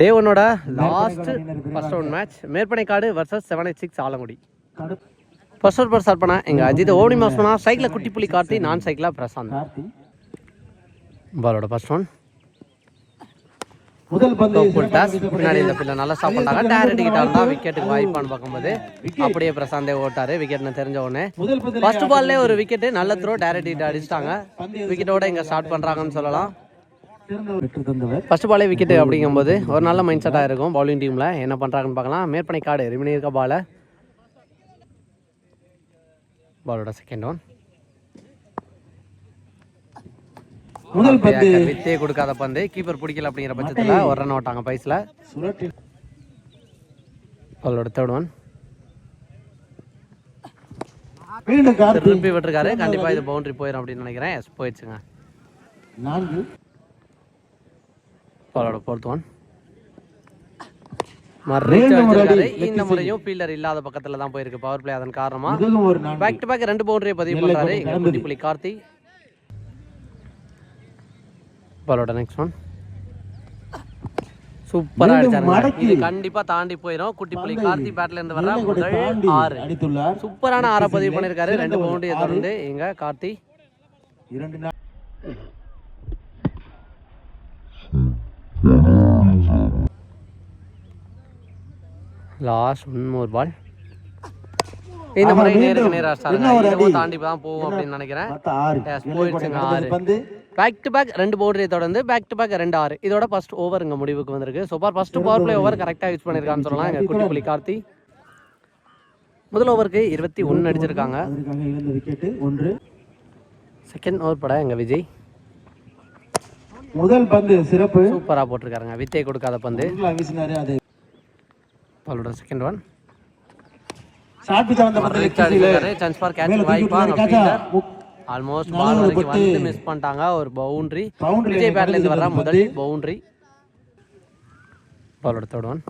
டே ஒன்னோட last first round match Merpanaikadu versus seven eight six Alangudi. First over start பண்ண எங்கள் அஜித் ஓடி mass பண்ணா சைக்கிளில் குட்டி புலி கார்த்தி நான் சைக்கிளாக பிரசாந்த். பாலோட ஃபர்ஸ்ட் ஒன் முதல் பந்து பின்னாடி இந்த பிள்ளை நல்லா ஸ்டாப் பண்ணாங்க டேர் அடிக்கிட்டா இருந்தா விக்கெட்டுக்கு வாய்ப்பான்னு பார்க்கும்போது அப்படியே பிரசாந்தே ஓட்டாரு. விக்கெட்னு தெரிஞ்ச உடனே ஃபர்ஸ்ட் பால்லே ஒரு விக்கெட் நல்ல த்ரோ டேரக்ட் அடிச்சிட்டாங்க. விக்கெட்டோட இங்க ஸ்டார்ட் பண்றாங்கன்னு சொல்லலாம். ஃபர்ஸ்ட் பாலே விக்கெட் அப்படிங்கும்போது ஒரு நல்ல மைண்ட் செட்டாக இருக்கும் பவுலிங் டீம்ல என்ன பண்றாங்கன்னு பார்க்கலாம். மேற்பனை கார்டு ரிமினி இருக்க பால பாலோட செகண்ட் ஒன் முதல் பந்து. வித்தே கொடுக்காத பந்து. கீப்பர் பிடிக்கல அப்படிங்கிற பட்சத்துல ஒரு ரன் ஓட்டாங்க பைஸ்ல பாலோட தேர்ட் ஒன் திருப்பி விட்டுருக்காரு. கண்டிப்பா இது பவுண்டரி போயிடும் அப்படின்னு நினைக்கிறேன். போயிடுச்சுங்க. நான்கு. பாலோட ஃபோர்த் ஒன் மறுபடியும் இந்த முறையும் ஃபீல்டர் இல்லாத பக்கத்துல தான் போயிருக்கு. பவர் பிளே அதன் காரணமா பேக் டு பேக் ரெண்டு பவுண்டரியை பதிவு பண்றாரு இங்க குட்டி புலி கார்த்தி. பாலோட நெக்ஸ்ட் ஒன் சூப்பரா இது கண்டிப்பா தாண்டி போயிடும் குட்டி புலி கார்த்தி பேட்ல இருந்து வர முதல் ஆறு. சூப்பரான ஆற பதிவு பண்ணிருக்காரு ரெண்டு பவுண்டரியை தொடர்ந்து இங்க கார்த்தி. இரண்டு லாஸ்ட் ஒன் மோர் பால். இந்த முறை நேருக்கு நேரா தாண்டி தான் போகும் அப்படின்னு நினைக்கிறேன். போயிடுச்சுங்க, ஆறு. பேக் டு பேக் ரெண்டு பவுண்டரியை தொடர்ந்து பேக் டு பேக் ரெண்டு ஆறு. இதோட ஃபர்ஸ்ட் ஓவர் இங்க முடிவுக்கு வந்திருக்கு. Super first power play over கரெக்டாக யூஸ் பண்ணிருக்கான்னு சொல்லலாம். எங்க குட்டி புலி கார்த்தி. முதல் ஓவருக்கு இருபத்தி ஒன்று அடிச்சிருக்காங்க. செகண்ட் ஓவர் பட எங்க விஜய். முதல் பந்து சிறப்பு. சூப்பரா போட்டிருக்காருங்க. வித்தே கொடுக்காத பந்து. அது பாலோட second one chance for catch வாய்ப்பா ஆல்மோஸ்ட் பால் வரைக்கும் வந்து மிஸ் பண்ணிட்டாங்க. ஒரு பவுண்டரி விஜய் பேட்ல இருந்து வர்ற முதல் பவுண்டரி ஒன்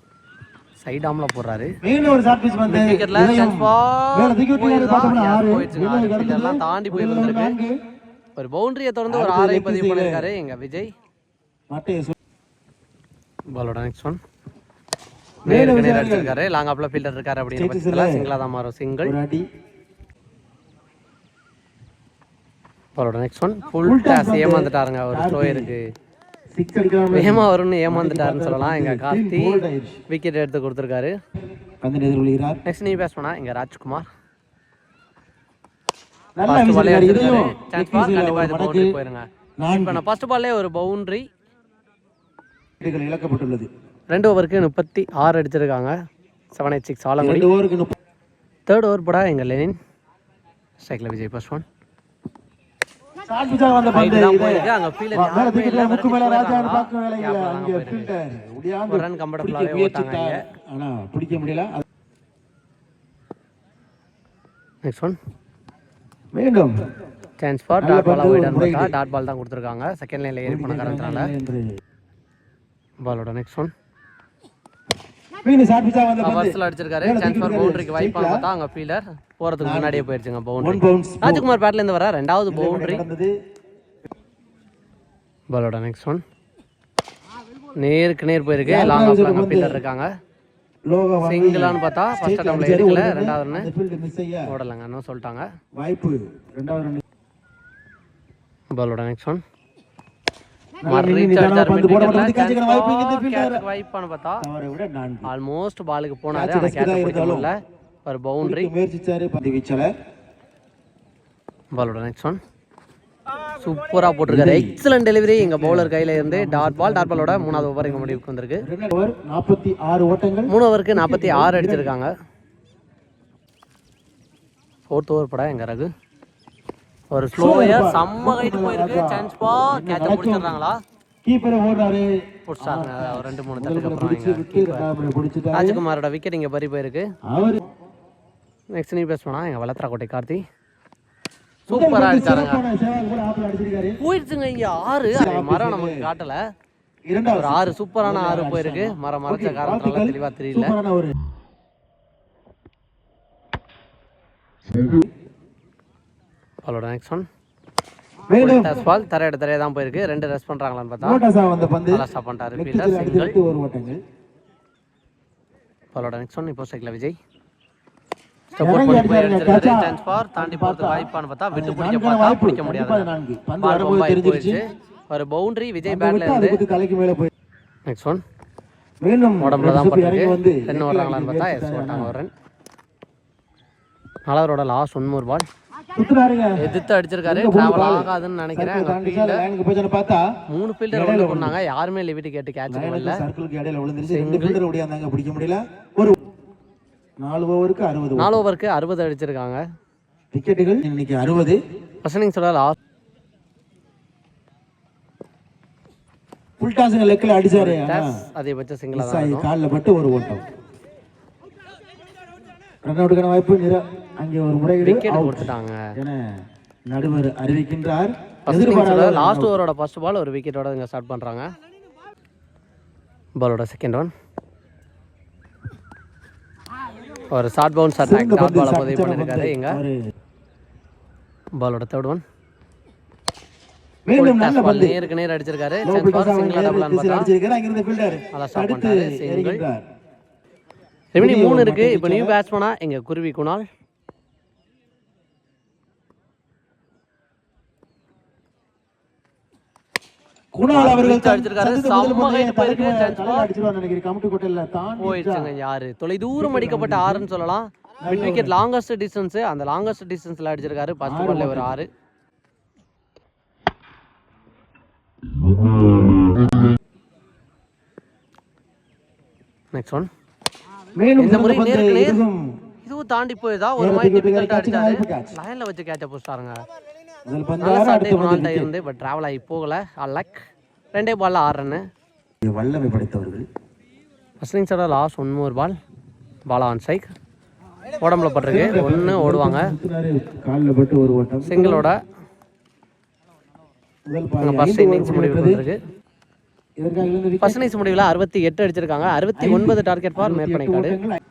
சைட் ஆம்ல போடுறாரு. ஒரு ஷார்ட் பிச் வந்து விக்கெட்ல சான்ஸ் தாண்டி போய் வந்திருக்கு. ஒரு பவுண்டரியை தொடர்ந்து ஒரு ஆறை பதிவு பண்ணிருக்காரு எங்க விஜய். பாலோட நெக்ஸ்ட் ஒன் நேர் அடிச்சிருக்காரு லாங் ஆப்ல ஃபீல்டர் இருக்காரு அப்படின்னு பட்சத்துல சிங்கிளா தான் மாறும். சிங்கிள் பாலோட நெக்ஸ்ட் ஒன் ஃபுல் டாஸ் ஏமாந்துட்டாருங்க. ஒரு ஸ்லோ இருக்கு. வேகமா வரும்னு ஏமாந்துட்டாருன்னு சொல்லலாம். எங்க கார்த்தி விக்கெட் எடுத்து கொடுத்துருக்காரு. நெக்ஸ்ட் நீ பேஸ் பண்ணா இங்க ராஜ்குமார். போயிருங்க. ஃபர்ஸ்ட் பால்லே ஒரு பவுண்டரி இழக்கப்பட்டுள்ளது. ரெண்டு ஓவருக்கு முப்பத்தி ஆறு அடிச்சிருக்காங்க. Seven eight six Alangudi. Third over போட எங்க லெனின். ஸ்ட்ரைக்ல விஜய் ஃபர்ஸ்ட் ஒன் மீண்டும். சான்ஸ் ஃபார் டாட் பால் பந்து, அவாய்ட் முறையீடு. பார்த்தா டாட் பால் தான் கொடுத்துருக்காங்க. செகண்ட் லைன்ல ஏறி பண்ண காரணத்தினால. பாலோட நெக்ஸ்ட் ஒன் மீண்டும் ஷார்ட் பிச்சா வந்த பந்து ஃபர்ஸ்ட்ல அடிச்சிருக்காரு. சான்ஸ் ஃபார் பவுண்டரிக்கு வாய்ப்பான பார்த்தா அங்க ஃபீல்டர் போறதுக்கு முன்னாடியே போயிருச்சுங்க பவுண்டரி ராஜ்குமார் பேட்ல இருந்து வர ரெண்டாவது பவுண்டரி பாலோட நெக்ஸ்ட் ஒன் நேருக்கு நேர் போயிருக்கு. லாங் ஆஃப்ல அங்க ஃபீல்டர் இருக்காங்க. சிங்கிளான்னு பார்த்தா ஃபர்ஸ்ட் அட்டம்ல எடுக்கல ரெண்டாவது செய்ய ஓடலங்கன்னு சொல்லிட்டாங்க. வாய்ப்பு. ரெண்டாவது பாலோட நெக்ஸ்ட் ஒன் வாய்ப்பானு பார்த்தா ஆல்மோஸ்ட் பாலுக்கு போனாரு ஆனா கேட்ச் தான் பிடிக்க இருந்தாலும். முடியல. ஒரு பவுண்டரி முயற்சிச்சாரு பந்து வீச்சாளர். பாலோட நெக்ஸ்ட் ஒன் சூப்பரா போட்டிருக்காரு. எக்ஸலன்ட் டெலிவரி எங்க பவுலர் கையில இருந்து டாட் பால் டாட் பாலோட மூணாவது ஓவர் எங்க முடிவுக்கு வந்திருக்கு. ரெண்டு ஓவர் நாற்பத்தி ஆறு ஓட்டங்கள். மூணு ஓவருக்கு நாற்பத்தி ஆறு அடிச்சிருக்காங்க. ஃபோர்த் ஓவர் பட எங்க ரகு? ஒரு ஸ்லோயர் செம்ம ஹைட் போயிருக்கு. சான்ஸ் பா. கேட்ச பிடிச்சிடுறாங்களா கீப்பரை ஓடுறாரு. பிடிச்சாங்க ஒரு ரெண்டு மூணு தட்டுக்கு அப்புறம் ராஜ்குமாரோட விக்கெட் இங்க பறி போயிருக்கு. அவர் நெக்ஸ்ட் நீ பேஸ் பண்ணா எங்க வளர்த்துறா கார்த்தி. சூப்பரா அடிச்சாருங்க போயிடுச்சுங்க இங்க ஆறு. மரம் நமக்கு காட்டல. ஒரு ஆறு சூப்பரான ஆறு போயிருக்கு. மரம் மறைச்ச காரணத்தால தெளிவா தெரியல. சூப்பரான ஒரு அவளோட நெக்ஸ்ட் ஒன் மேலும் பால் தரையோட தரையை தான் போயிருக்கு. ரெண்டு ரெஸ்ட் பண்ணுறாங்களான்னு பார்த்தா. நோட்டஸா வந்த பந்து. நல்லா ஸ்டாப் பண்ணிட்டாரு. சைடில் சிங்கிள் பாலோட நெக்ஸ்ட் ஒன் இப்போ சைக்கிள் விஜய். அவுட் பண்ணி போய் எடுத்திருக்காரு சான்ஸ் ஃபார் தாண்டி போகிறதுக்கு வாய்ப்பான்னு பார்த்தா விட்டு பிடிக்க பார்த்தா பிடிக்க முடியாது. பால் ரொம்ப போயிடுச்சு. ஒரு பவுண்டரி விஜய் பேட்ல இருந்து நெக்ஸ்ட் ஒன் மீண்டும் உடம்புல தான் பட்டிருக்கு. ரன் ஓடுறாங்களான்னு பார்த்தா எஸ் ஓட்டாங்க ஒரு ரன் நாலாவரோட லாஸ்ட் ஒன்மூர் பால் சுத்துறாருங்க எதிர்த்து அடிச்சிருக்காரு. டிராவல் ஆகாதுன்னு நினைக்கிறேன். பார்த்தா மூணு ஃபீல்டர் வந்து பண்ணாங்க யாருமே லிமிட் கேட்டு கேட்ச் பண்ணல. லைனுக்கு சர்க்கிளுக்கு இடையில விழுந்துருச்சு. ரெண்டு ஃபீல்டர் ஓடியாந்தாங்க. பிடிக்க முடியல. ஒரு நாலு ஓவருக்கு அறுபது நாலு ஓவருக்கு அறுபது அடிச்சிருக்காங்க. விக்கெட்டுகள் இன்னைக்கு அறுபது. இன்னிங்ஸோட லாஸ்ட் ஃபுல் டாஸுங்க லெக்கில் அடிச்சாரு. அதிகபட்ச ஆகி காலில் பட்டு ஒரு ஓட்டம். ரன் அவுட்டுக்கான வாய்ப்பு நிற அங்கே ஒரு முறையீடு கொடுத்துட்டாங்க. என நடுவர் அறிவிக்கின்றார். எதிர்பாராத லாஸ்ட் ஓவரோட ஃபர்ஸ்ட் பால் ஒரு விக்கெட்டோட இங்கே ஸ்டார்ட் பண்ணுறாங்க பாலோட செகண்ட் ஒன் ஒரு ஷார்ட் பவுன்ஸ் அட்டாக் டாட் பாலை பதிவு பண்ணியிருக்காரு. இங்க பாலோட தேர்ட் ஒன் நேருக்கு நேர் அடிச்சிருக்காரு. சிங்கிள் திசையில் பார்த்தா நல்லா ஸ்டாப் பண்ணிட்டாரு சிங்கிள் ரெமினி மூணு இருக்கு. இப்போ நியூ பேட்ஸ்மனா எங்க குருவி குணால்? குணால் அவர்கள் போயிடுச்சுங்க யாரு? தொலை தூரம் அடிக்கப்பட்ட ஆறுன்னு சொல்லலாம். மிட் விக்கெட் லாங்கஸ்ட் டிஸ்டன்ஸ் அந்த லாங்கஸ்ட் டிஸ்டன்ஸ்ல அடிச்சிருக்காரு. ஃபர்ஸ்ட் பால்ல ஒரு ஆறு. நெக்ஸ்ட் ஒன் இந்த முறை நேருக்கு நேர். இதுவும் தாண்டி போயதா? ஒரு மாதிரி டிஃபிகல்ட் அடிச்சாரு? லைன்ல வச்சு கேட்ச பந்து நல்ல குணால்கிட்ட பந்து இருந்து பட் டிராவல் ஆகி போகல. லக் ரெண்டே பால்ல ஆறு ரன்னு. வல்லமை படைத்தவர்கள். First last one more ball ball on strike உடம்புல பட்டிருக்கு. ஒன்று ஓடுவாங்க. ஒரு சிங்கிளோட ஃபர்ஸ்ட் இன்னிங்ஸ் முடிவு முடிந்தது. வந்திருக்கு இதற்காக இருந்த wicket ஃபர்ஸ்ட் இன்னிங்ஸ் முடிவில் அறுபத்தி எட்டு அடிச்சிருக்காங்க. அறுபத்தி ஒன்பது டார்கெட் பண்ணிக்காரு ஓட்டங்கள்.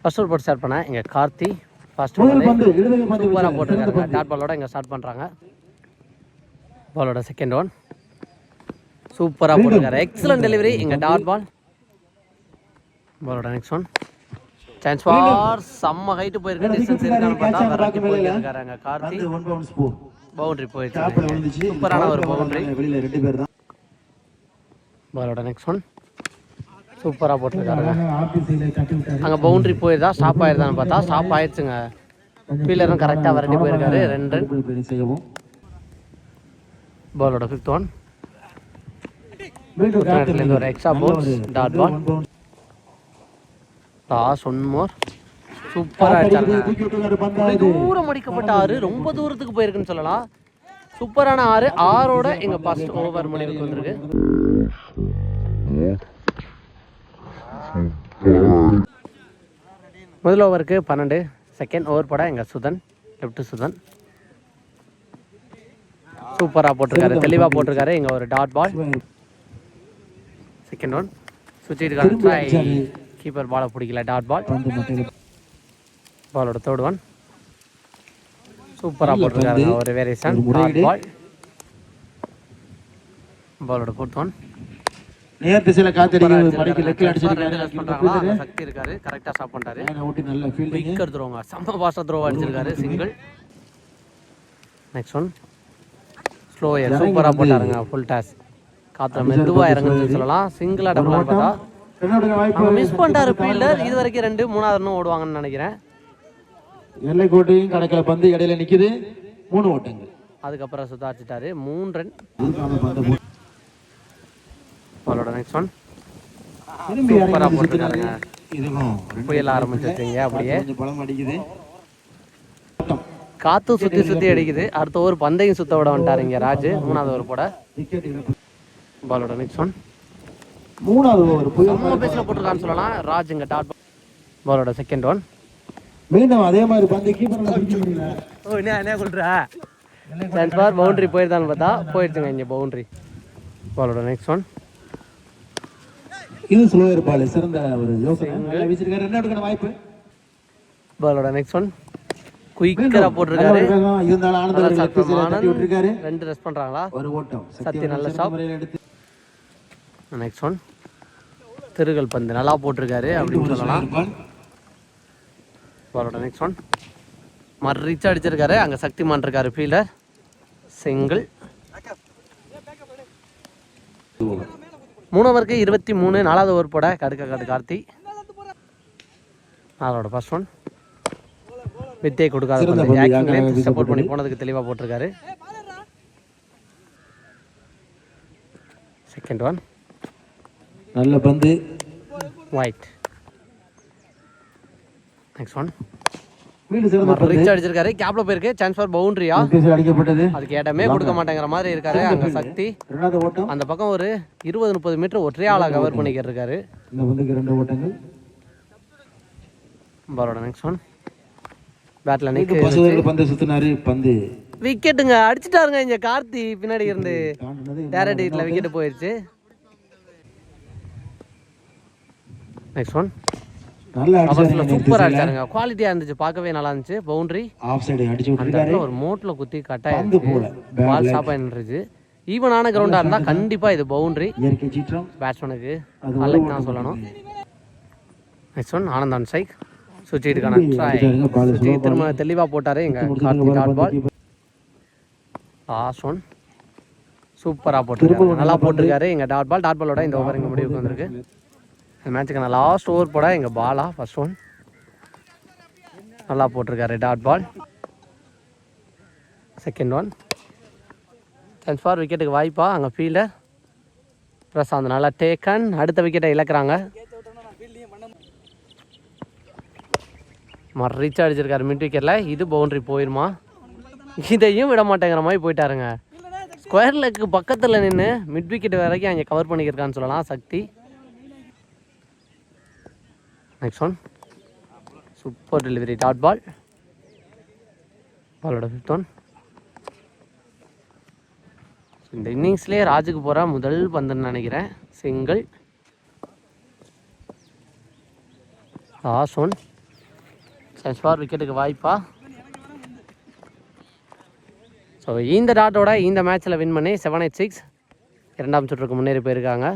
ஃபர்ஸ்ட் ஒரு போட்டு ஸ்டார்ட் பண்ண இங்கே கார்த்தி. ஃபர்ஸ்ட் சூப்பராக. போட்டிருக்காங்க டாட் பாலோட இங்கே ஸ்டார்ட் பண்ணுறாங்க பாலோட செகண்ட் ஒன் சூப்பராக போட்டிருக்காரு. எக்ஸலன்ட் டெலிவரி இங்கே டாட் பால் பாலோட நெக்ஸ்ட் ஒன் சான்ஸ் ஃபார் செம்ம ஹைட்டு போயிருக்கு. டிஸ்டன்ஸ் இருக்கான்னு பார்த்தா விரட்டி போயிருக்காரு அங்கே கார்த்தி. பவுண்டரி போயிடுச்சு. சூப்பரான ஒரு பவுண்டரி வெளியில ரெண்டு பேர் தான். பாலோட நெக்ஸ்ட் ஒன் சூப்பராக போட்டிருக்காருங்க. அங்கே பவுண்டரி போயிருந்தா ஸ்டாப் ஆயிருதான்னு பார்த்தா ஸ்டாப் ஆயிடுச்சுங்க ஃபீல்டரும் கரெக்டாக விரட்டி போயிருக்காரு. ரெண்டு ரன் செய்யவும். பாலோட ஃபிஃப்த் ஒன் ஒரு extra bounce dot ball. Last one more சூப்பராக தூரம் அடிக்கப்பட்ட ஆறு. ரொம்ப தூரத்துக்கு போயிருக்குன்னு சொல்லலாம். சூப்பரான ஆறு. ஆறோட எங்க ஃபர்ஸ்ட் ஓவர் முடிவுக்கு வந்திருக்கு. முதல் ஓவருக்கு பன்னெண்டு. செகண்ட் ஓவர் பட எங்க சுதன் லெஃப்ட் சுதன். சூப்பரா போட்டிருக்காரு. தெளிவா போட்டிருக்காரு. இங்க ஒரு டாட் பால் செகண்ட் ஒன் சுவிட்ச் ட்ரை கீப்பர் பாலை பிடிக்கல. டாட் பால் பாலோட தேர்ட் ஒன் சூப்பராக போட்டிருக்காருங்க ஒரு வேரியேஷன் பால் பாலோட ஃபோர்த் ஒன் நேர் திசையில காத்தடிக்க மடிக்கு லெக்கில் அடிச்சிருக்காரு. சக்தி இருக்காரு. கரெக்டா ஸ்டாப் பண்ணிட்டாரு. ஓட்டி நல்ல ஃபீல்டிங் விக்கர் த்ரோங்க செம்ம பாஸ்டா த்ரோ அடிச்சிருக்காரு. சிங்கிள் நெக்ஸ்ட் ஒன் ஸ்லோயர் சூப்பரா போட்டாருங்க. ஃபுல் டாஸ் காத்துல மெதுவா இறங்குன்னு சொல்லலாம். சிங்கிளா டபுளா பார்த்தா. மிஸ் பண்ணிட்டாரு ஃபீல்டர் இது வரைக்கும் ரெண்டு மூணாவது ஓடுவாங்கன்னு நினைக்கிறேன். எல்லை கோட்டையும் கணக்கில பந்து இடையில நிக்குது. மூணு ஓட்டங்கள். அதுக்கப்புறம் சுதாரிச்சிட்டாரு. மூணு ரன் பாலோட நெக்ஸ்ட் ஒன் திரும்பி சூப்பரா இறங்கி போட்டிருக்காருங்க. இதுவும் ரெண்டு புயல் ஆரம்பிச்சிருக்கீங்க அப்படியே. கொஞ்சம் பலம் அடிக்குது. காத்து சுத்தி சுத்தி அடிக்குது. அடுத்த ஒரு பந்தையும் சுத்த விட வந்துட்டாரு இங்க ராஜ். மூணாவது ஒரு போட. பாலோட நெக்ஸ்ட் ஒன் மூணாவது ஓவர் புயல் பேஸ்ல போட்டிருக்கான்னு சொல்லலாம். ராஜ் இங்க டாட் பாலோட செகண்ட் ஒன் மீண்டும் அதே மாதிரி பந்து கீப்பர் ஓ என்ன என்ன சொல்ற? சான்ஸ் பார் பவுண்டரி போயிருந்தான்னு பார்த்தா போயிடுச்சுங்க இங்க பவுண்டரி பாலோட நெக்ஸ்ட் ஒன் இது ஸ்லோயர் பால் சிறந்த ஒரு யோசனை. வீசிருக்காரு. ரெண்டு எடுக்கிற வாய்ப்பு. பாலோட நெக்ஸ்ட் ஒன் குயிக்கரா போட்டிருக்காரு. இருந்தாலும் ஆனந்த் ஆனந்த். தட்டி விட்டுருக்காரு. ரெண்டு ரெஸ்ட் பண்றாங்களா? ஒரு ஓட்டம். சக்தி நல்ல எடுத்து. நெக்ஸ்ட் ஒன் திருகல் பந்து நல்லா போட்டிருக்காரு அப்படின்னு சொல்லலாம். பாலோட நெக்ஸ்ட் ஒன் மர்ரிச்சா அடிச்சிருக்காரு. அங்கே சக்திமான் இருக்காரு ஃபீல்டர் சிங்கிள் மூணு ஓவருக்கு இருபத்தி மூணு நாலாவது ஓவர் போட. கடுக்க கடு கார்த்தி. அதோட ஃபர்ஸ்ட் ஒன் வித்தை கொடுக்காத சப்போர்ட் பண்ணி போனதுக்கு தெளிவாக போட்டிருக்காரு. செகண்ட் ஒன் நல்ல பந்து. ஒயிட் நெக்ஸ்ட் ஒன் ரிச் அடிச்சிருக்காரு. கேப்ல போயிருக்கு. சான்ஸ் ஃபார் பவுண்டரியா அடிக்கப்பட்டது. அதுக்கு இடமே கொடுக்க மாட்டேங்கிற மாதிரி இருக்காரு. அங்க சக்தி. அந்த பக்கம் ஒரு இருபது முப்பது மீட்டர் ஒற்றைய ஆளா கவர் பண்ணிக்கிட்டு இருக்காரு. நெக்ஸ்ட் ஒன் பேட்ல நிக்க பந்து சுத்தினாரு. பந்து. விக்கெட்டுங்க அடிச்சிட்டாருங்க இங்க கார்த்தி பின்னாடி இருந்து. டேரக்ட் ஹிட்ல விக்கெட் போயிருச்சு. நெக்ஸ்ட் ஒன் நல்ல சூப்பரா அடிச்சாருங்க. குவாலிட்டியா இருந்துச்சு. பார்க்கவே நல்லா இருந்துச்சு. பவுண்டரி ஆஃப் சைடு அடிச்சு விட்டுருக்காரு. ஒரு மோட்ல குத்தி பந்து கட்டாயிருச்சு போல. ஸ்டாப் ஆயிருந்துச்சு ஈவனான கிரவுண்டா இருந்தா கண்டிப்பா இது பவுண்டரி இயற்கை சீற்றம். பேட்ஸ்மேனுக்கு நல்லக்கு தான் சொல்லணும். நெக்ஸ்ட் ஒன் ஆனந்த் ஆன் சைக் சுச்சிட்டுக்கான ட்ரை சுச்சி திரும்ப தெளிவாக போட்டாரு. எங்க Karthi dot ball last one சூப்பராக போட்டிருக்காரு. நல்லா போட்டிருக்காரு. எங்க டாட் பால் டாட் பாலோட இந்த ஓவர் எங்க முடிவுக்கு வந்திருக்கு. இந்த மேட்சுக்கான லாஸ்ட் ஓவர் போட எங்கள் பாலா ஃபர்ஸ்ட் ஒன் நல்லா போட்டிருக்காரு dot ball second one chance for விக்கெட்டுக்கு வாய்ப்பா அங்கே ஃபீல்டர் பிரசாந்த் நல்லா டேக்கன் அடுத்த விக்கெட்டை இழக்கிறாங்க. மறைச்சு அடிச்சிருக்காரு மிட் விக்கெட்டில் இது பவுண்ட்ரி போயிருமா? இதையும் விட மாட்டேங்கிற மாதிரி போயிட்டாருங்க. ஸ்கொயர் லெக்கு பக்கத்தில் நின்று மிட் விக்கெட் வரைக்கும் அங்கே கவர் பண்ணிக்கிருக்கான்னு சொல்லலாம். Sakthi. Next one super delivery dot ball பாலோட ஃபிஃப்த் ஒன் இந்த இன்னிங்ஸ்லேயே ராஜுக்கு போகிற முதல் பந்துன்னு நினைக்கிறேன். சிங்கிள் லாஸ்ட் ஒன் சான்ஸ் விக்கெட்டுக்கு வாய்ப்பா. ஸோ இந்த டாட்டோட இந்த மேட்ச்சில் வின் பண்ணி செவன் எயிட் சிக்ஸ் இரண்டாம் சுற்றுக்கு முன்னேறி போயிருக்காங்க.